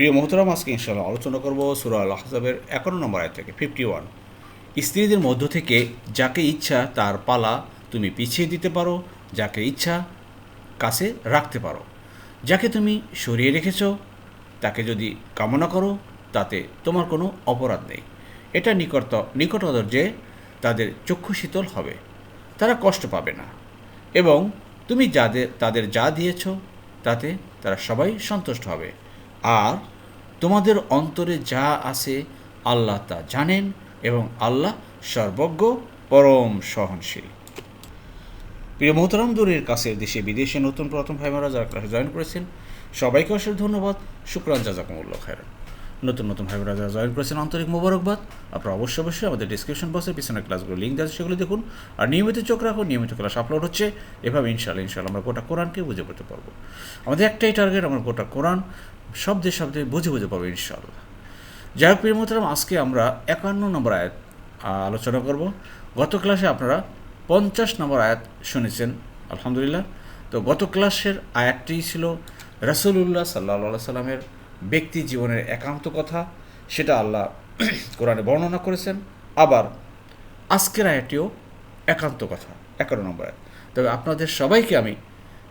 প্রিয় মোহতরাম, আজকে ইনশাল্লাহ আলোচনা করব সুরা আল আহজাবের একান্ন নম্বর আয় থেকে ফিফটি ওয়ান স্ত্রীদের মধ্য থেকে যাকে ইচ্ছা তার পালা তুমি পিছিয়ে দিতে পারো, যাকে ইচ্ছা কাছে রাখতে পারো। যাকে তুমি সরিয়ে রেখেছ, তাকে যদি কামনা করো, তাতে তোমার কোনো অপরাধ নেই। এটা নিকট নিকটতর যে তাদের চক্ষু শীতল হবে, তারা কষ্ট পাবে না। এবং তুমি যাদের, তাদের যা দিয়েছ, তাতে তারা সবাই সন্তুষ্ট হবে। আর তোমাদের অন্তরে যা আছে আল্লাহ তা জানেন এবং আল্লাহ সর্বজ্ঞ, পরম সহনশীল। প্রিয় মোহতরাম, দূরের কাছের দেশে, বিদেশে নতুন প্রথম ভাইমারা যারা ক্লাসে জয়েন করেছেন, সবাইকে অশেষ ধন্যবাদ। শুক্রান, জাজাকুমুল্লাহ খায়রান। নতুন নতুন ভাইবোরা যারা জয়েন করেছেন আন্তরিক মোবারকবাদ। আপনারা অবশ্যই অবশ্যই আমাদের ডিসক্রিপশন বক্সের পিছনে ক্লাসগুলো লিঙ্ক আছে, সেগুলো দেখুন। আর নিয়মিত চোখ রাখুন, নিয়মিত ক্লাস আপলোড হচ্ছে। এভাবে ইনশাল্লাহ ইনশাল্লাহ আমরা গোটা কোরআনকে বুঝে পড়তে পারব। আমাদের একটাই টার্গেট আমরা গোটা কোরআন শব্দে শব্দে বুঝে বুঝে পাবো ইনশাল্লাহ যাই হোক, প্রিয় আজকে আমরা একান্ন নম্বর আয়াত আলোচনা করব। গত ক্লাসে আপনারা পঞ্চাশ নম্বর আয়াত শুনেছেন, আলহামদুলিল্লাহ। তো গত ক্লাসের আয়াতটি ছিল রসুল্লাহ সাল্লাহ সাল্লামের ব্যক্তি জীবনের একান্ত কথা, সেটা আল্লাহ কোরআনে বর্ণনা করেছেন। আবার আজকের আয়াতটিও একান্ত কথা, একান্ন নম্বর তবে আপনাদের সবাইকে আমি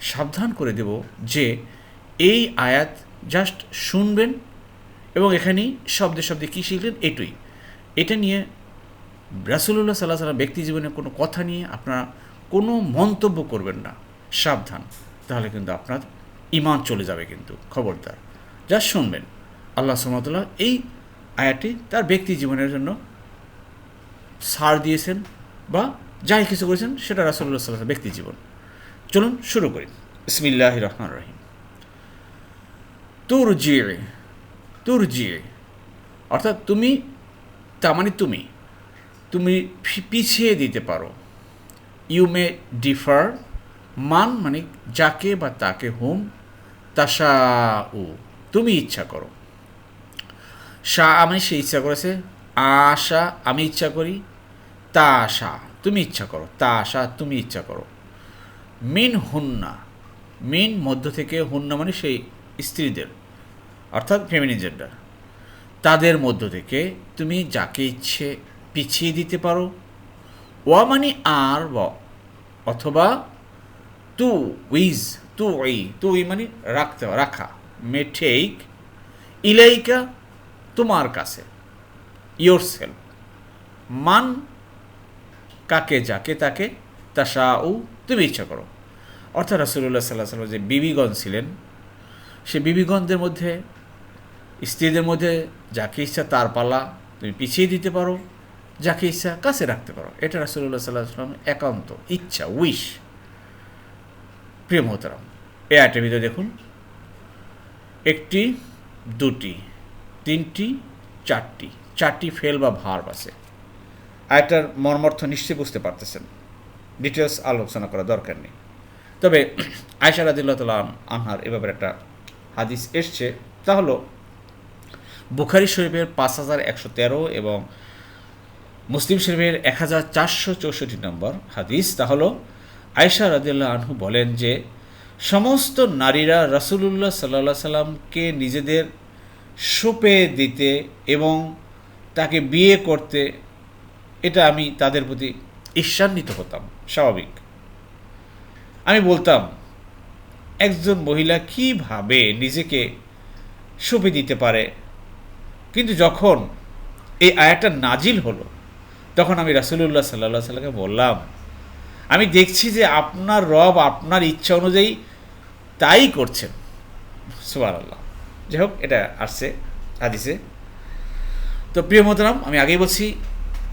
সাবধান করে দেব যে এই আয়াত জাস্ট শুনবেন এবং এখানেই শব্দে শব্দে কী শিখলেন? এটুই। এটা নিয়ে রাসুল্লাহ সাল্লাহ সাল্লাম ব্যক্তি জীবনের কোনো কথা নিয়ে আপনারা কোনো মন্তব্য করবেন না। সাবধান। তাহলে কিন্তু আপনার ইমান চলে যাবে কিন্তু। খবরদার। যা শুনবেন। আল্লাহ সুমতুল্লাহ এই আয়াটি তার ব্যক্তি জীবনের জন্য সার দিয়েছেন বা যাই কিছু করেছেন সেটা রাসুল্লাহ সাল্লাহ ব্যক্তি জীবন। চলুন শুরু করি। ইসমিল্লাহ রহমান রহিম। তুর জিয়ে তুর জিয়ে অর্থাৎ তুমি তা মানে তুমি তুমি পিছিয়ে দিতে পারো। ইউ মে ডিফার মান মানে যাকে বা তাকে হোম তাসা উ তুমি ইচ্ছা করো। সা আমি সে ইচ্ছা করেছে। আশা আমি ইচ্ছা করি। তা আশা তুমি ইচ্ছা করো। তা আশা তুমি ইচ্ছা করো। মিন হুন্না, মিন মধ্য থেকে হুন্না মানে সেই স্ত্রীদের, অর্থাৎ ফেমিনি জেন্ডার তাদের মধ্য থেকে তুমি যাকে ইচ্ছে পিছিয়ে দিতে পারো। ওয়া মানে আর, ব, অথবা তু, উইজ, তু ওই তু, উই মানে রাখতে, রাখা। মেঠেইক ইলাইকা তোমার কাছে ইয়োর সেলফ মান কাকে যাকে তাকে তাসা উ তুমি ইচ্ছা করো। অর্থাৎ রাসুল্লাহ সাল্লাহ সাল্লাম যে বিবিগণ ছিলেন, সে বিবিগণদের মধ্যে, স্ত্রীদের মধ্যে যাকে ইচ্ছা তার পালা তুমি পিছিয়ে দিতে পারো, যাকে ইচ্ছা কাছে রাখতে পারো। এটা রাসুল্লাহ সাল্লাহ সাল্লাম একান্ত ইচ্ছা উইশ প্রিয় মোহতারাম এ ভিতরে দেখুন একটি, দুটি, তিনটি, চারটি। চারটি ফেল বা ভার আছে। আয়টার মর্মর্থ নিশ্চয়ই বুঝতে পারতেছেন। ডিটেলস আলোচনা করা দরকার নেই। তবে আয়সা রাদিল্লাহ তাল আনহার এ ব্যাপারে একটা হাদিস এসছে। তা হলো, বুখারি শরীফের পাঁচ হাজার একশো তেরো এবং মুসলিম শরীফের এক হাজার চারশো চৌষট্টি নম্বর হাদিস। তা হলো আয়সা রাদিল্লাহ আনহু বলেন যে সমস্ত নারীরা রাসুলুল্লাহ সাল্লা সাল্লামকে নিজেদের সোপে দিতে এবং তাকে বিয়ে করতে, এটা আমি তাদের প্রতি ঈর্ষান্বিত হতাম, স্বাভাবিক। আমি বলতাম, একজন মহিলা কীভাবে নিজেকে সঁপে দিতে পারে? কিন্তু যখন এই আয়াতটা নাজিল হলো, তখন আমি রাসুলুল্লাহ সাল্লাহ সাল্লামকে বললাম, আমি দেখছি যে আপনার রব আপনার ইচ্ছা অনুযায়ী তাই করছেন। সুবার আল্লাহ যাই হোক, এটা আসছে হাদিসে। তো প্রিয় মোহতারাম, আমি আগেই বলছি,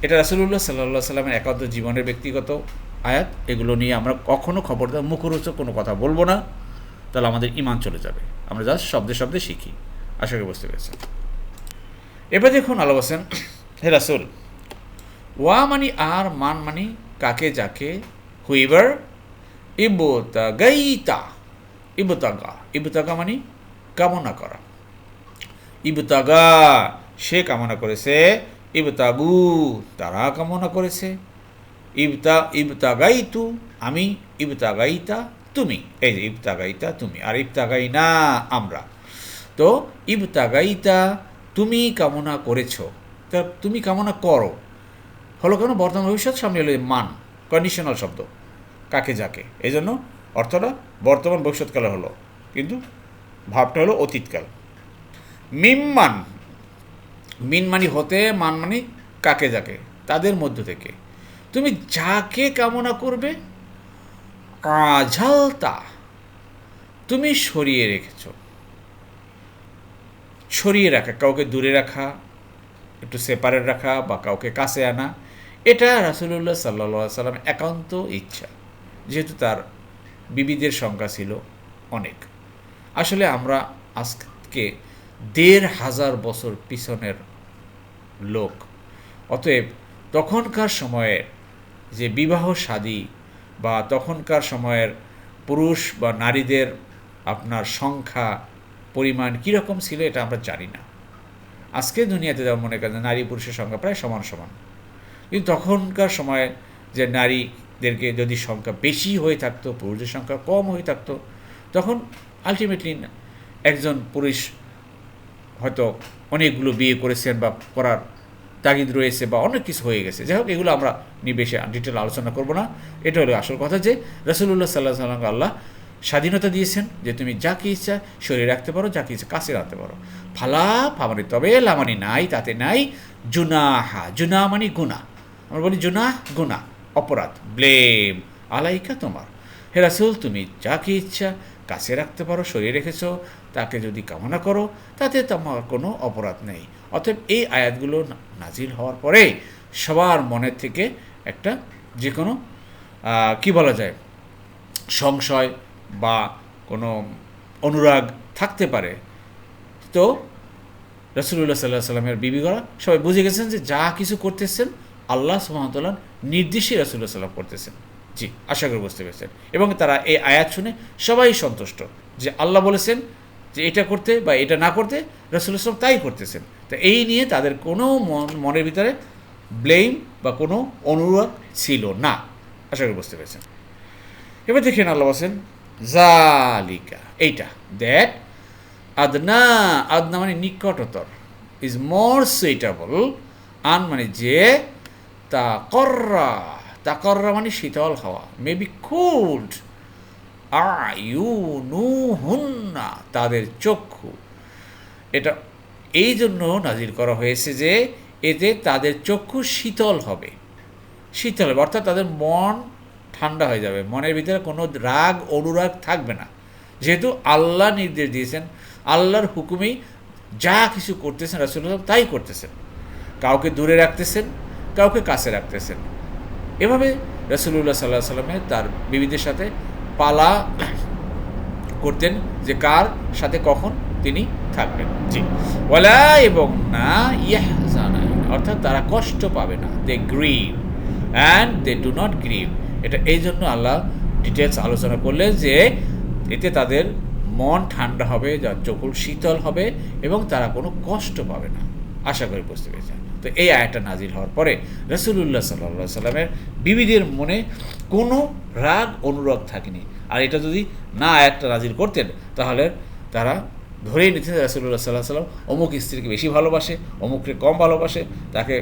এটা রাসুলুল্লাহ সাল্লাহ সাল্লামের একান্ত জীবনের ব্যক্তিগত আয়াত। এগুলো নিয়ে আমরা কখনো খবরদার, মুখরোচক কোনো কথা বলব না। তাহলে আমাদের ইমান চলে যাবে। আমরা জাস্ট শব্দে শব্দে শিখি। আশা করি বুঝতে পেরেছেন। এবার দেখুন আলো বলছেন, হে রাসুল, ওয়া মানি আর মান মানি কাকে যাকে, হুইবার হুইভার ইবতাগাইতা। ইবতাগা। ইবতাগা মানি কামনা করা। ইবতাগা, সে কামনা করেছে, ইবতাগু, তারা কামনা করেছে। ইবতা, ইবতাগাইতু, আমি ইবতাগাইতা, তুমি। এই যে ইবতাগাইতা, তুমি। আর ইবতাগাই না আমরা। তো ইবতাগাইতা, তুমি কামনা করেছ। তা তুমি কামনা করো। হলো কেন? বর্তমান ভবিষ্যৎ সামনে হলো মান কন্ডিশনাল শব্দ। কাকে যাকে। এই জন্য অর্থটা বর্তমান ভবিষ্যৎকালে হলো। কিন্তু ভাবটা হলো অতীতকাল। মিমমান। মিন মানি হতে মান মানি কাকে যাকে? তাদের মধ্য থেকে। তুমি যাকে কামনা করবে আঝালতা তুমি সরিয়ে রেখেছ। সরিয়ে রাখা, কাউকে দূরে রাখা, একটু সেপারেট রাখা বা কাউকে কাছে আনা, এটা রাসুলুল্লাহ সাল্লা সাল্লাম একান্ত ইচ্ছা। যেহেতু তার বিবিদের সংখ্যা ছিল অনেক। আসলে আমরা আজকে দেড় হাজার বছর পিছনের লোক। অতএব তখনকার সময়ের যে বিবাহ সাদী বা তখনকার সময়ের পুরুষ বা নারীদের আপনার সংখ্যা, পরিমাণ কীরকম ছিল এটা আমরা জানি না। আজকে দুনিয়াতে যেমন মনে করেন নারী পুরুষের সংখ্যা প্রায় সমান সমান। কিন্তু তখনকার সময়ে যে নারীদেরকে যদি সংখ্যা বেশি হয়ে থাকতো পুরুষের সংখ্যা কম হয়ে থাকতো, তখন আলটিমেটলি একজন পুরুষ হয়তো অনেকগুলো বিয়ে করেছেন বা করার তাগিদ রয়েছে বা অনেক কিছু হয়ে গেছে। যাই হোক, এগুলো আমরা নিয়ে বেশি ডিটেল আলোচনা করব না। এটা হলো আসল কথা যে রসুল্লাহ সাল্লাহ সাল্লাম আল্লাহ স্বাধীনতা দিয়েছেন যে তুমি যাকে ইচ্ছা শরীরে রাখতে পারো, যাকে ইচ্ছা কাছে রাখতে পারো। ফালা ফামানি তবে লামানি নাই, তাতে নাই জুনাহা। জুনা মানে গুণা আমরা বলি জুনা গুণা অপরাধ, ব্লেম, আলাইকা তোমার। হে রাসুল, তুমি যাকে ইচ্ছা কাছে রাখতে পারো, সরিয়ে রেখেছ, তাকে যদি কামনা করো, তাতে তোমার কোনো অপরাধ নেই। অতএব এই আয়াতগুলো নাজিল হওয়ার পরে সবার মনের থেকে একটা যে কোনো কী বলা যায়, সংশয় বা কোনো অনুরাগ থাকতে পারে। তো রসুল্লাহ সাল্লাহ সাল্লামের বিবিগরা সবাই বুঝে গেছেন যে যা কিছু করতেছেন আল্লাহ সুহামতাল্লাহ নির্দেশে রসুল্লাহ সাল্লাম করতেছেন। জি, আশা করে বুঝতে পেরেছেন। এবং তারা এই আয়াত শুনে সবাই সন্তুষ্ট যে আল্লাহ বলেছেন যে এটা করতে বা এটা না করতে রসুল্লাহ সাল্লাম তাই করতেছেন। তো এই নিয়ে তাদের কোনো মন, মনের ভিতরে ব্লেম বা কোনো অনুরোধ ছিল না। আশা করি বুঝতে পেরেছেন। এবার দেখেন আল্লাহ বলছেন, জালিকা এইটা, দ্যাট আদনা আদনা মানে নিকটতর, ইজ মোর সুইটেবল আন মানে যে তা কররা তা কররা মানে শীতল হাওয়া মেবি কুল্ড নু তাদের চক্ষু। এটা, এই জন্য নাজির করা হয়েছে যে, এতে তাদের চক্ষু শীতল হবে। শীতল হবে, অর্থাৎ তাদের মন ঠান্ডা হয়ে যাবে। মনের ভিতরে কোনো রাগ, অনুরাগ থাকবে না। যেহেতু আল্লাহ নির্দেশ দিয়েছেন, আল্লাহর হুকুমেই যা কিছু করতেছেন রাসুল্লাহ তাই করতেছেন। কাউকে দূরে রাখতেছেন কাউকে কাছে রাখতেছেন। এভাবে রসুল্লাহ সাল্লাহ সাল্লামে তার বিবিদের সাথে পালা করতেন যে কার সাথে কখন তিনি থাকবেন। জি। ওয়ালা এবং না ইয়াহ অর্থাৎ তারা কষ্ট পাবে না। They grieve and they do not grieve এটা এই জন্য আল্লাহ ডিটেলস আলোচনা করলেন যে এতে তাদের মন ঠান্ডা হবে যার চকুল শীতল হবে এবং তারা কোনো কষ্ট পাবে না। আশা করি বুঝতে পেরেছেন। তো এই আয়টা নাজিল হওয়ার পরে রসুল্লাহ সাল্লা সাল্লামের বিবিদের মনে কোনো রাগ, অনুরাগ থাকেনি। আর এটা যদি না আয়াতটা নাজিল করতেন, তাহলে তারা ধরেই নিতেন রসুল্লাহ সাল্লাহ সাল্লাম অমুক স্ত্রীকে বেশি ভালোবাসে, অমুককে কম ভালোবাসে, তাকে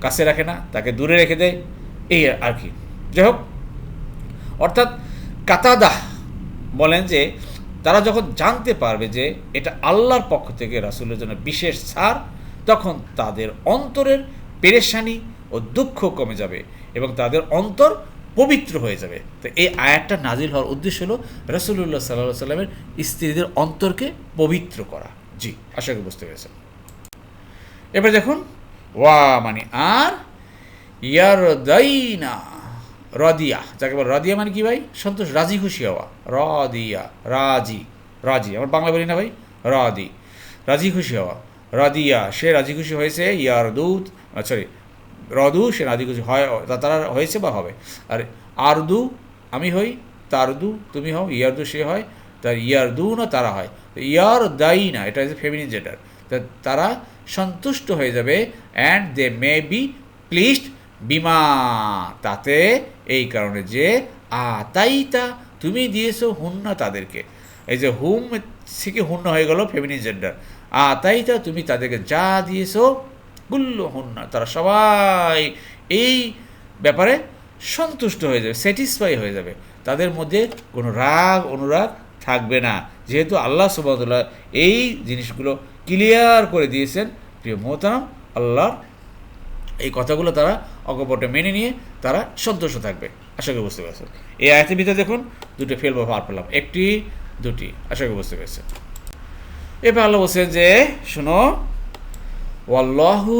কাছে রাখে না, তাকে দূরে রেখে দেয়। এই আর কি। যাই হোক, অর্থাৎ কাতাদাহ বলেন যে, তারা যখন জানতে পারবে যে এটা আল্লাহর পক্ষ থেকে রাসুলের জন্য বিশেষ ছাড় তখন তাদের অন্তরের পেরেশানি ও দুঃখ কমে যাবে এবং তাদের অন্তর পবিত্র হয়ে যাবে। তো এই আয়াতটা নাজিল হওয়ার উদ্দেশ্য হলো রসুল্লাহ সাল্লাহ সাল্লামের স্ত্রীদের অন্তরকে পবিত্র করা। জি, আশা করি বুঝতে পেরেছেন। এবার দেখুন, ওয়া মানে আর ইয়ার দাইনা রদিয়া। যাকে বল রদিয়া মানে কি ভাই? সন্তোষ, রাজি খুশি হওয়া। রদিয়া, রাজি রাজি। আমার বাংলা বলি না ভাই? রাদি। রাজি খুশি হওয়া। রাদিয়া, সে রাজি খুশি হয়েছে, ইয়ার দুধ সরি রদু, সে রাজি খুশি হয়, তা- তারা হয়েছে বা হবে? আর আরদু, আমি হই, তারদু, তুমি হও, ইয়ারদু, সে হয় তার ইয়ারদু না তারা হয়? তো ইয়ার দায়ী না, এটা হচ্ছে ফেমিনিন জেন্ডার তারা সন্তুষ্ট হয়ে যাবে and they may be pleased বিমা, তাতে এই কারণে যে আতাইতা তুমি দিয়েছ হুন্না তাদেরকে। এই যে হুম, থেকে হুন্ন হয়ে গেল ফেমিনিন জেন্ডার আতাইতা তুমি তাদেরকে যা দিয়েছ গুল্ল হুন্না, তারা সবাই এই ব্যাপারে সন্তুষ্ট হয়ে যাবে স্যাটিসফাই হয়ে যাবে। তাদের মধ্যে কোনো রাগ, অনুরাগ থাকবে না। যেহেতু আল্লাহ সুবাদুল্লাহ এই জিনিসগুলো ক্লিয়ার করে দিয়েছেন, প্রিয় মোহতারাম, আল্লাহর এই কথাগুলো তারা অকপটে মেনে নিয়ে তারা সন্তুষ্ট থাকবে। আশা করি বুঝতে পেরেছেন। এই আয়তের ভিতরে দেখুন, দুটো ফেল বা ভার পেলাম। একটি, দুটি। আশা করি বুঝতে পেরেছেন। এবার আল্লাহ বলছেন যে, শোনো, ওয়াল্লাহু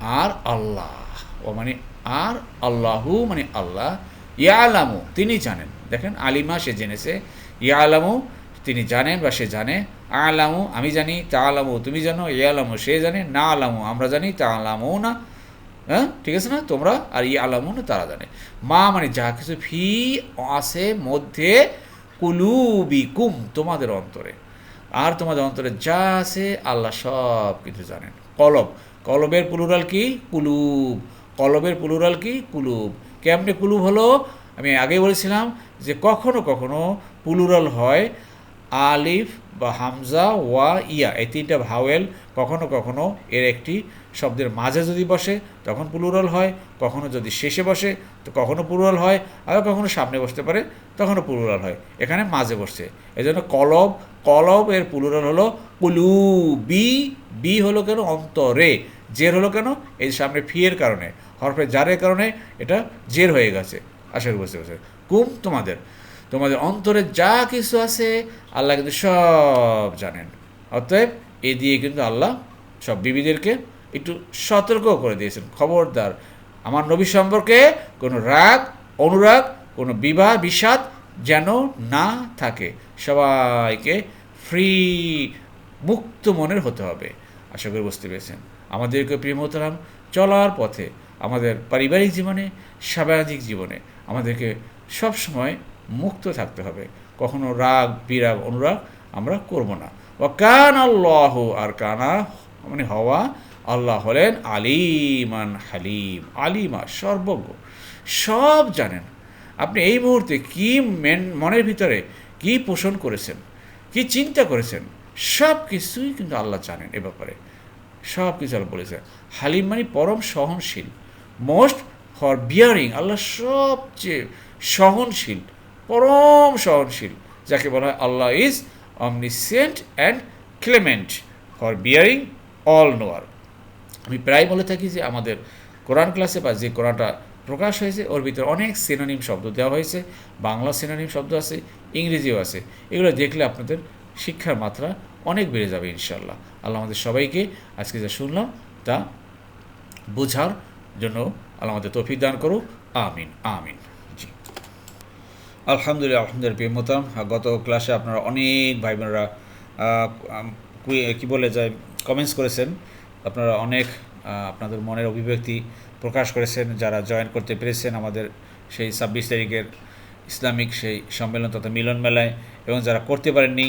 আর আল্লাহ, ও মানে আর আল্লাহু মানে আল্লাহ, ইয়ালামু, তিনি জানেন। দেখেন, আলিমা সে জেনেছে, ইয়ালামু, তিনি জানেন বা সে জানে, আলামু, আমি জানি তা আলামু তুমি জানো, ইয়ালামু, সে জানে না আলামু আমরা জানি তা আলামু না হ্যাঁ ঠিক আছে না? তোমরা আর ই আলামু না, তারা জানে। মা মানে যা কিছু ফি আছে মধ্যে কুলুবি কুম তোমাদের অন্তরে। আর তোমাদের অন্তরে যা আছে আল্লাহ সব কিছু জানেন। কলব। কলবের পুলুরাল কি? কুলুব। কলবের পুলুরাল কি? কুলুব। কেমনে কুলুব হলো? আমি আগে বলেছিলাম যে কখনো কখনো পুলুরাল হয় আলিফ বা হামজা, ওয়া, ইয়া, এই তিনটা ভাওয়েল কখনো কখনো এর একটি শব্দের মাঝে যদি বসে, তখন প্লুরাল হয়, কখনো যদি শেষে বসে, তো কখনো প্লুরাল হয়, আবার কখনো সামনে বসতে পারে, তখনও প্লুরাল হয়, এখানে মাঝে বসছে। জন্য কলব কলব এর প্লুরাল হলো কুলু বি বি হলো কেন অন্তরে, জের হলো কেন এই সামনে ফিয়ের কারণে, হরফে জারের কারণে এটা জের হয়ে গেছে, আশা করি বুঝতে পারছে কুম তোমাদের তোমাদের অন্তরে যা কিছু আছে, আল্লাহ কিন্তু সব জানেন। অতএব এ দিয়ে কিন্তু আল্লাহ সব বিবিদেরকে একটু সতর্ক করে দিয়েছেন। খবরদার, আমার নবী সম্পর্কে কোনো রাগ, অনুরাগ, কোনো বিবাহ, বিষাদ যেন না থাকে। সবাইকে ফ্রি, মুক্ত মনের হতে হবে। আশা করি বুঝতে পেরেছেন। আমাদেরকে প্রিয় মোহতারাম, চলার পথে, আমাদের পারিবারিক জীবনে, সামাজিক জীবনে, আমাদেরকে সব সময় মুক্ত থাকতে হবে। কখনো রাগ, বিরাগ, অনুরাগ আমরা করব না। ও কান আল্লাহ, আর কানা মানে হওয়া আল্লাহ হলেন আলিমান হালিম, আলিমা সর্বজ্ঞ। সব জানেন। আপনি এই মুহূর্তে কি মেন, মনের ভিতরে কি পোষণ করেছেন, কি চিন্তা করেছেন সব কিছুই কিন্তু আল্লাহ জানেন এ ব্যাপারে। সব কিছু আল্লাহ বলেছেন। হালিম মানে পরম সহনশীল। মোস্ট ফর বিয়ারিং, আল্লাহ সবচেয়ে সহনশীল। পরম সহনশীল, যাকে বলা হয় Allah is omniscient and clement for bearing all knower আমি প্রায় বলে থাকি যে আমাদের কোরআন ক্লাসে বা যে কোরআনটা প্রকাশ হয়েছে, ওর ভিতরে অনেক সিনোনিম শব্দ দেওয়া হয়েছে, বাংলা সিনোনিম শব্দ আছে, ইংরেজিও আছে। এগুলো দেখলে আপনাদের শিক্ষার মাত্রা অনেক বেড়ে যাবে ইনশাল্লাহ আল্লাহ আমাদের সবাইকে আজকে যা শুনলাম, তা বোঝার জন্য আল্লাহ আমাদের তৌফিক দান করুক। আমিন আমিন। আলহামদুলিল্লাহ আলহামদুলিল্লাহ প্রিয়মতাম গত ক্লাসে আপনারা অনেক ভাই বোনেরা কী বলে যায় কমেন্টস করেছেন। আপনারা অনেক আপনাদের মনের অভিব্যক্তি প্রকাশ করেছেন, যারা জয়েন করতে পেরেছেন আমাদের সেই ছাব্বিশ তারিখের ইসলামিক সেই সম্মেলন তথা মিলন মেলায়, এবং যারা করতে পারেননি,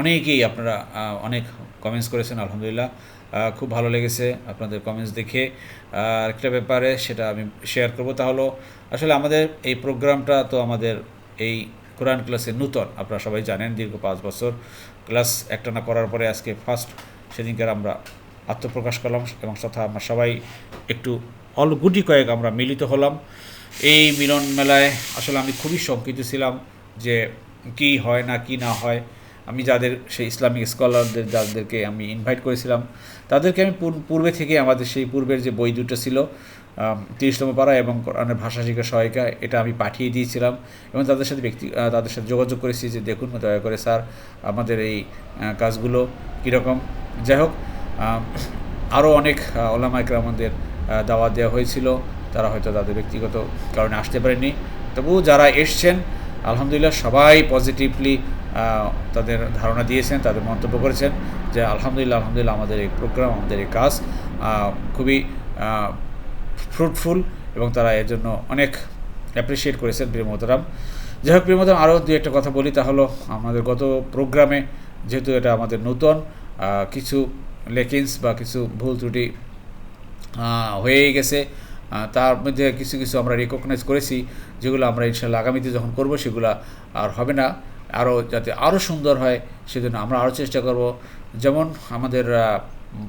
অনেকেই আপনারা অনেক কমেন্টস করেছেন, আলহামদুলিল্লাহ। খুব ভালো লেগেছে আপনাদের কমেন্টস দেখে। আর একটা ব্যাপারে সেটা আমি শেয়ার করব, তা হলো আসলে আমাদের এই প্রোগ্রামটা তো আমাদের এই কোরআন ক্লাসে নূতন, আপনারা সবাই জানেন দীর্ঘ পাঁচ বছর। ক্লাস একটানা করার পরে আজকে ফার্স্ট সেদিনকার আমরা আত্মপ্রকাশ করলাম এবং তথা আমরা সবাই একটু অল গুটি কয়েক আমরা মিলিত হলাম। এই মিলন মেলায় আসলে আমি খুবই শঙ্কিত ছিলাম যে কি হয় না, কি না হয়। আমি যাদের সেই ইসলামিক স্কলারদের যাদেরকে আমি ইনভাইট করেছিলাম তাদেরকে আমি পূর্বে থেকে আমাদের সেই পূর্বের যে বই দুটো ছিল তিরিশতম পাড়া এবং কোরআনের ভাষা শিক্ষা সহায়িকা, এটা আমি পাঠিয়ে দিয়েছিলাম এবং তাদের সাথে ব্যক্তি তাদের সাথে যোগাযোগ করেছি যে দেখুন, দয়া করে স্যার, আমাদের এই কাজগুলো কীরকম। যাই হোক আরও অনেক ওলামা একরামদের দাওয়াত দেওয়া হয়েছিল। তারা হয়তো তাদের ব্যক্তিগত কারণে আসতে পারেনি তবু যারা এসছেন, আলহামদুলিল্লাহ সবাই পজিটিভলি তাদের ধারণা দিয়েছেন, তাদের মন্তব্য করেছেন যে আলহামদুলিল্লাহ আলহামদুলিল্লাহ আমাদের এই প্রোগ্রাম আমাদের এই কাজ খুবই ফ্রুটফুল এবং তারা এর জন্য অনেক অ্যাপ্রিসিয়েট করেছেন প্রিয় মোহতারাম যাই হোক প্রিয় মোহতারাম আরও দু একটা কথা বলি, তা হলো আমাদের গত প্রোগ্রামে যেহেতু এটা আমাদের নতুন কিছু লেকিংস বা কিছু ভুল ত্রুটি হয়েই গেছে তার মধ্যে কিছু কিছু আমরা রেকগনাইজ করেছি, যেগুলো আমরা ইনশাল্লাহ আগামীতে যখন করব, সেগুলো আর হবে না। আরও যাতে আরও সুন্দর হয়, সেজন্য আমরা আরও চেষ্টা করব। যেমন আমাদের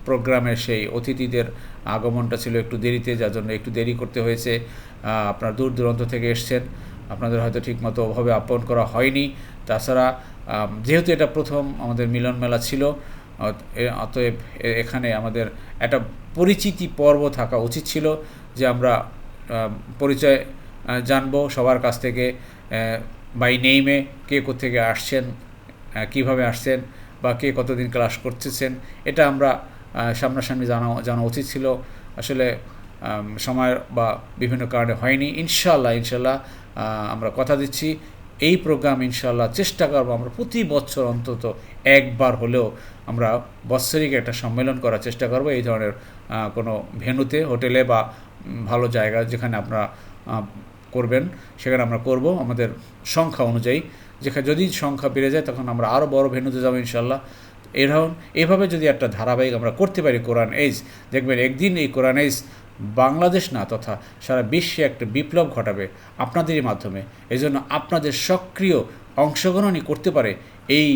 প্রোগ্রামের সেই অতিথিদের আগমনটা ছিল একটু দেরিতে, যার জন্য একটু দেরি করতে হয়েছে। আপনার দূর দূরান্ত থেকে এসছেন। আপনাদের হয়তো ঠিকমতো ওভাবে আপ্যায়ন করা হয়নি। তাছাড়া যেহেতু এটা প্রথম আমাদের মিলন মেলা ছিল অতএব এখানে আমাদের একটা পরিচিতি পর্ব থাকা উচিত ছিল যে আমরা পরিচয় জানব সবার কাছ থেকে। বাই নেইমে কে কোথেকে আসছেন কীভাবে আসছেন বা কে কতদিন ক্লাস করতেছেন, এটা আমরা সামনাসামনি জানা জানা উচিত ছিল। আসলে সময় বা বিভিন্ন কারণে হয়নি। ইনশাল্লাহ ইনশাল্লাহ আমরা কথা দিচ্ছি। এই প্রোগ্রাম ইনশাল্লাহ চেষ্টা করব আমরা প্রতি বছর অন্তত একবার হলেও আমরা বৎসরিক একটা সম্মেলন করার চেষ্টা করব এই ধরনের কোনো ভেন্যুতে, হোটেলে বা ভালো জায়গা যেখানে আপনারা করবেন, সেখানে আমরা করব আমাদের সংখ্যা অনুযায়ী। যেখানে যদি সংখ্যা বেড়ে যায়, তখন আমরা আরও বড় ভেন্যুতে যাব ইনশাল্লাহ এরকম এভাবে যদি একটা ধারাবাহিক আমরা করতে পারি কোরআন এইজ দেখবেন একদিন এই কোরআন এইজ বাংলাদেশ না, তথা সারা বিশ্বে একটা বিপ্লব ঘটাবে আপনাদেরই মাধ্যমে। এই জন্য আপনাদের সক্রিয় অংশগ্রহণই করতে পারে এই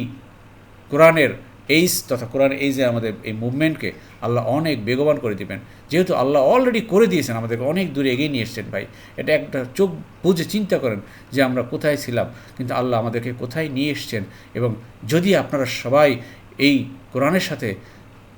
কোরআনের এইস তথা কোরআন এইজে আমাদের এই মুভমেন্টকে আল্লাহ অনেক বেগবান করে দিবেন। যেহেতু আল্লাহ অলরেডি করে দিয়েছেন, আমাদেরকে অনেক দূরে এগিয়ে নিয়ে এসছেন ভাই। এটা একটা চোখ বুঝে চিন্তা করেন যে আমরা কোথায় ছিলাম, কিন্তু আল্লাহ আমাদেরকে কোথায় নিয়ে এসছেন এবং যদি আপনারা সবাই এই কোরআনের সাথে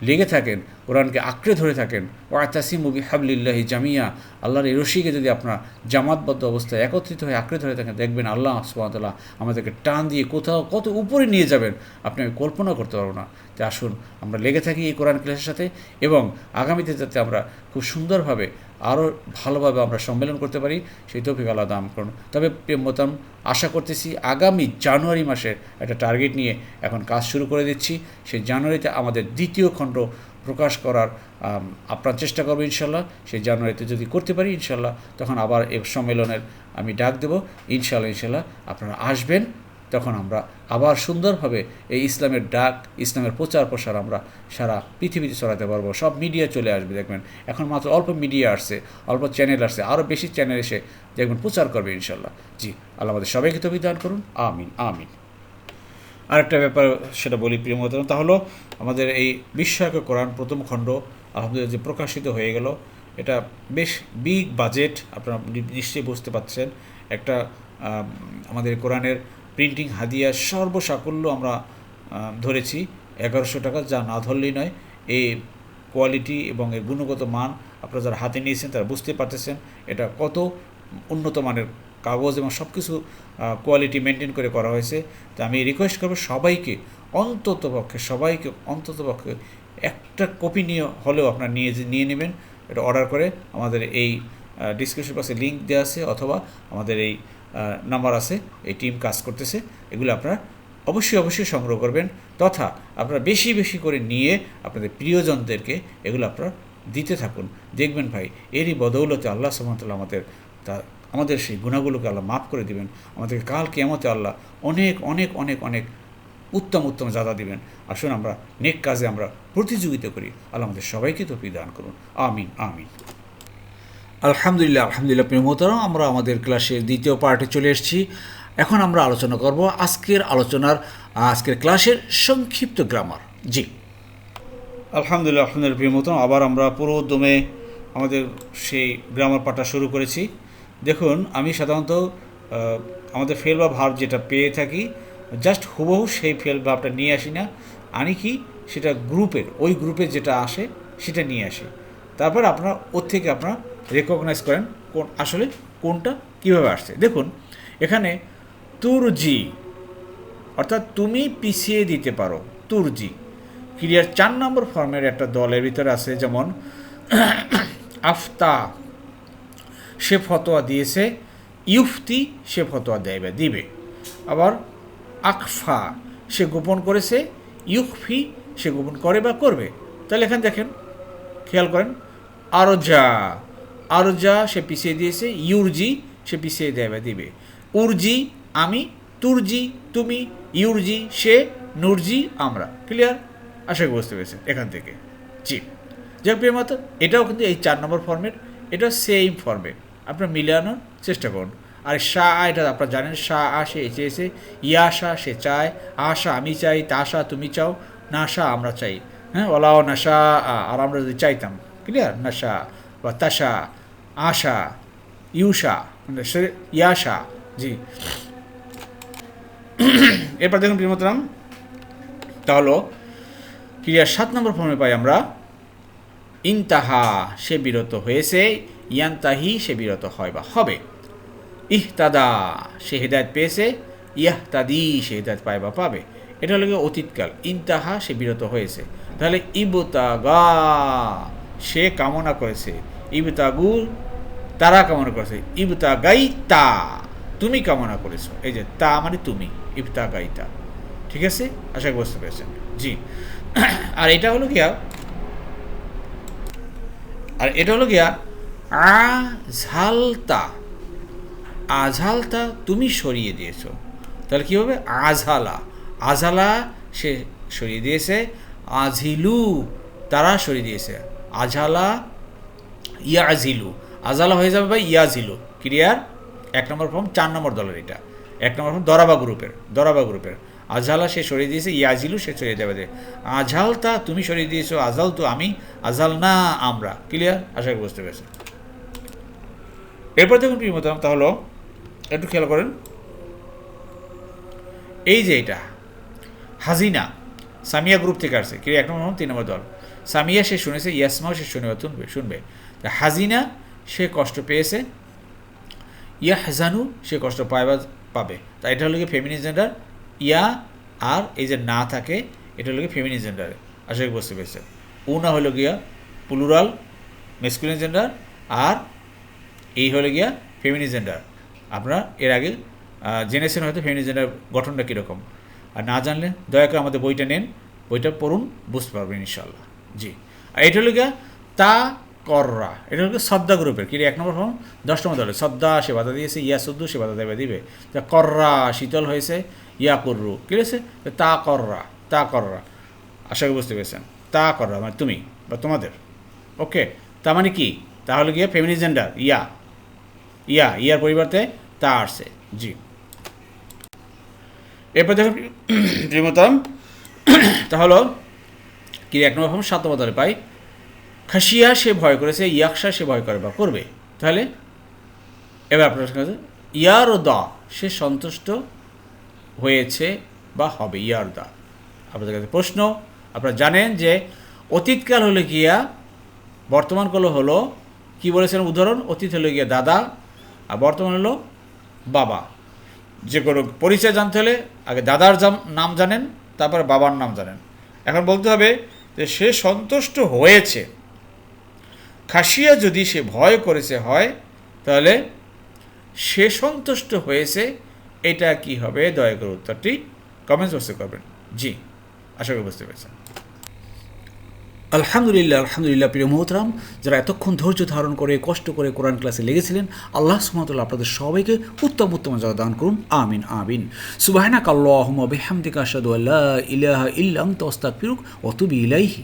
লেগে থাকেন, কোরআনকে আঁকড়ে ধরে থাকেন ও ওয়াতাসিমুবি হাবলিল্লাহি জামিয়া, আল্লাহর এই রশিকে যদি আপনার জামাতবদ্ধ অবস্থায় একত্রিত হয়ে আঁকড়ে ধরে থাকেন, দেখবেন আল্লাহ সুবাহতাল্লাহ আমাদেরকে টান দিয়ে কোথাও কত উপরে নিয়ে যাবেন, আপনি আমি কল্পনা করতে পারব না। যে আসুন, আমরা লেগে থাকি এই কোরআন ক্লাসের সাথে এবং আগামীতে যাতে আমরা খুব সুন্দরভাবে আরও ভালোভাবে আমরা সম্মেলন করতে পারি, সেই তৌফিক আল্লাহ দাম করুন। তবে প্রেমতাম আশা করতেছি আগামী জানুয়ারি মাসের একটা টার্গেট নিয়ে এখন কাজ শুরু করে দিচ্ছি। সেই জানুয়ারিতে আমাদের দ্বিতীয় খণ্ড প্রকাশ করার আপনার চেষ্টা করব ইনশাল্লাহ। সেই জানুয়ারিতে যদি করতে পারি ইনশাল্লাহ, তখন আবার এই সম্মেলনের আমি ডাক দেবো। ইনশাল্লাহ ইনশাল্লাহ আপনারা আসবেন। তখন আমরা আবার সুন্দরভাবে এই ইসলামের ডাক, ইসলামের প্রচার প্রসার আমরা সারা পৃথিবীতে ছড়াতে পারব। সব মিডিয়া চলে আসবে, দেখবেন। এখন মাত্র অল্প মিডিয়া আসছে, অল্প চ্যানেল আসছে আরও বেশি চ্যানেল এসে দেখবেন প্রচার করবে ইনশাল্লাহ জি, আল্লাহ আমাদের সবাইকে তবে দান করুন। আমিন আমিন। আরেকটা ব্যাপার সেটা বলি প্রিয় মহতরম তা হলো আমাদের এই বিস্ময়ক কোরআন প্রথম খণ্ড আলহামদুলিল্লাহ যে প্রকাশিত হয়ে গেল, এটা বেশ বিগ বাজেট আপনারা নিশ্চয়ই বুঝতে পারছেন। একটা আমাদের কোরআনের প্রিন্টিং হাদিয়া সর্বসাকল্য আমরা ধরেছি। এগারোশো টাকা যা না ধরলেই নয়। এই কোয়ালিটি এবং এর গুণগত মান আপনারা যারা হাতে নিয়েছেন তারা বুঝতে পারতেছেন এটা কত উন্নত মানের কাগজ এবং সব কিছু কোয়ালিটি মেনটেন করে করা হয়েছে। তো আমি রিকোয়েস্ট করব সবাইকে, অন্তত পক্ষে, সবাইকে অন্তত পক্ষে একটা কপি নিয়ে হলেও আপনার নিয়ে নিয়ে নেবেন। এটা অর্ডার করে আমাদের এই ডিসক্রিপশন পাশে লিঙ্ক দেওয়া আছে অথবা আমাদের এই নাম্বার আছে, এই টিম কাজ করতেছে, এগুলো আপনারা অবশ্যই অবশ্যই সংগ্রহ করবেন, তথা আপনারা বেশি বেশি করে নিয়ে আপনাদের প্রিয়জনদেরকে এগুলো আপনারা দিতে থাকুন। দেখবেন ভাই, এরই বদৌলতে আল্লাহ সুমতাল্লাহ আমাদের তা, আমাদের সেই গুণাগুলোকে আল্লাহ মাফ করে দিবেন, আমাদেরকে কাল কেমতে আল্লাহ অনেক অনেক অনেক অনেক উত্তম উত্তম জাদা দিবেন। আসুন আমরা নেক কাজে আমরা প্রতিযোগিতা করি। আল্লাহ আমাদের সবাইকে তো দান করুন। আমিন আমিন। আলহামদুলিল্লাহ আলহামদুলিল্লাহ, প্রিয় মোহতারাম, আমরা আমাদের ক্লাসের দ্বিতীয় পার্টে চলে এসেছি। এখন আমরা আলোচনা করব আজকের আলোচনার, আজকের ক্লাসের সংক্ষিপ্ত গ্রামার জি। আলহামদুলিল্লাহ আলহামদুলিল্লাহ, প্রিয় মতন আবার আমরা পুরো দমে আমাদের সেই গ্রামার পাঠটা শুরু করেছি। দেখুন, আমি সাধারণত আমাদের ফেল বা ভাব যেটা পেয়ে থাকি জাস্ট হুবহু সেই ফেল ভাবটা নিয়ে আসি না। আনি কি? সেটা গ্রুপের ওই গ্রুপে যেটা আসে, সেটা নিয়ে আসি। তারপর আপনার, ওর থেকে আপনারা রেকগনাইজ করেন কোন আসলে কোনটা কীভাবে আসছে। দেখুন, এখানে তুরজি, অর্থাৎ তুমি পিছিয়ে দিতে পারো তুরজি। ক্রিয়ার চার নম্বর ফর্মের একটা দলের ভিতরে আছে, যেমন আফতা, সে ফতোয়া দিয়েছে, ইউফতি সে ফতোয়া দেবে, দিবে। আবার আকফা, সে গোপন করেছে, ইউফি সে গোপন করে বা করবে। তাহলে এখানে দেখেন, খেয়াল করেন, আরজা আরজা সে পিছিয়ে দিয়েছে, ইউরজি সে পিছিয়ে দেবে দিবে। উর্জি আমি, তুরজি তুমি, ইউরজি সে, নুরজি আমরা। ক্লিয়ার আশা করি বুঝতে পেরেছেন এখান থেকে। জি। যাক, প্রিয় মতো, এটাও কিন্তু এই চার নম্বর ফর্মেট এটা সেম ফর্মে আপনার মিলানোর চেষ্টা করুন। আর শাহ এটা আপনারা জানেন আ, সে চেয়েছে ইয়াশা সে চায় আশা আমি চাই তাশা তুমি চাও নাশা আমরা চাই। হ্যাঁ? ওলাও নাশা আর আমরা যদি চাইতাম। ক্লিয়ার নাশা বা তাশা আশা, ইউশা মানে ইয়াশা, জি। এরপর দেখুন প্রিয়মতরাম তাহলে ক্রিয়ার সাত নম্বর ফর্মে পাই আমরা, ইনতাহা, সে বিরত হয়েছে, ইয়ান্তাহি, সে বিরত হয় বা হবে। ইহতাদা, সে হেদায়ত পেয়েছে, ইয়াহতাদি, সে হেদায়ত পায় বা পাবে। এটা হলো অতীতকাল। ইনতাহা, সে বিরত হয়েছে। তাহলে ইবতাগা, সে কামনা করেছে। ইবতাগু, তারা কামনা করেছে। ইবতা গাইতা তুমি কামনা করেছ। এই যে তা মানে তুমি ইবতা গাইতা ঠিক আছে? আশা করি বুঝতে পেরেছেন। জি। আর এটা হলো গিয়া, আর এটা হলো গিয়া আ ঝালতা আঝালতা তুমি সরিয়ে দিয়েছ। তাহলে কী হবে? আঝালা। আঝালা সে সরিয়ে দিয়েছে। আঝিলু তারা সরিয়ে দিয়েছে। আঝালা ইয়াজিলু। আজালা হয়ে যাবে বা ইয়াজিলু। ক্রিয়ার এক নম্বর ফর্ম চার নম্বর দলের এটা। এক নম্বর ফর্ম দরাবা গ্রুপের দরাবা গ্রুপের। আজালা সে সরিয়ে দিয়েছে, ইয়াজিলু সে সরিয়ে দেবে। আঝালতা তুমি সরিয়ে দিয়েছ, আজাল তো আমি, আজাল না আমরা। ক্লিয়ার? আশা করি বুঝতে পেরেছি এরপর দেখুন প্রিয়মতাম তাহলে একটু খেয়াল করেন। এই যে এটা, হাজিনা, সামিয়া গ্রুপ থেকে আসছে। কি এক নম্বর তিন নম্বর দল। সামিয়া সে শুনেছে, ইয়াসমাও সে শুনবে শুনবে। তা হাজিনা, সে কষ্ট পেয়েছে। ইয়া হাজানু সে কষ্ট পায় বা পাবে। তা এটা হলো কি ফেমিনি জেন্ডার ইয়া আর এই যে না থাকে, এটা হলো কি ফেমিনি জেন্ডারে আশা করি বুঝতে পেরেছে উনা হলো গিয়া প্লুরাল মেসকুলিন জেন্ডার আর এই হলো গিয়া ফেমিনি জেন্ডার আপনারা এর আগে জেনেছেন হয়তো ফেমিনি জেন্ডার গঠনটা কীরকম। আর না জানলে দয়া করে আমাদের বইটা নেন। বইটা পড়ুন, বুঝতে পারবেন ইনশাল্লাহ জি। আর এটা হলো গিয়া তা কররা। এটা হলো গিয়ে সদ্দা গ্রুপের। কি এক নম্বর ফর্ম? দশ নম্বর দলে। সদ্দা সে বাধা দিয়েছে, ইয়া শুদ্ধ সে বাধা দেবে, দিবে। তা কররা শীতল হয়েছে, ইয়া কররু। কি হয়েছে তা কররা তা কররা। আশা করি বুঝতে পেরেছেন। তা কররা মানে তুমি বা তোমাদের। ওকে, তা মানে কি? তাহলে গিয়ে ফেমিনি জেন্ডার ইয়া। ইয়া, ইয়ার পরিবর্তে তা আসছে, জি। এরপর দেখুন প্রিয়মতম তাহলে কি এক নম্বর ফর্ম সাত নম্বর দলে পাই। খাসিয়া সে ভয় করেছে, ইয়াকশা সে ভয় করে বা করবে। তাহলে, এবার আপনার কাছে ইয়ার ও দা সে সন্তুষ্ট হয়েছে বা হবে ইয়ার দা আপনাদের কাছে প্রশ্ন, আপনারা জানেন যে অতীতকাল হলে গিয়া, বর্তমান কাল হলো, কি বলেছেন উদাহরণ? অতীত হলে গিয়া দাদা, আর বর্তমান হলো বাবা। যে কোনো পরিচয় জানতে হলে আগে দাদার নাম জানেন, তারপরে বাবার নাম জানেন। এখন বলতে হবে যে সে সন্তুষ্ট হয়েছে। খাসিয়া যদি সে ভয় করেছে, হয়, তাহলে সে সন্তুষ্ট হয়েছে, এটা কি হবে? দয়া করে উত্তরটি কমেন্টস বক্সে করবেন। জি, আশা করি বুঝতে পেরেছেন। আলহামদুলিল্লাহ আলহামদুলিল্লাহ, প্রিয় মোহতরাম, যারা এতক্ষণ ধৈর্য ধারণ করে, কষ্ট করে কোরআন ক্লাসে লেগেছিলেন, আল্লাহ সুমতুল্লাহ আপনাদের সবাইকে উত্তম উত্তম যারা দান করুন, আমিন আমিন। সুবাহানা কাল্লাহম বেহামদিকা আসাদু আল্লাহ ইলাহা ইল্লাম ফিরুক অতুবি ইলাইহি।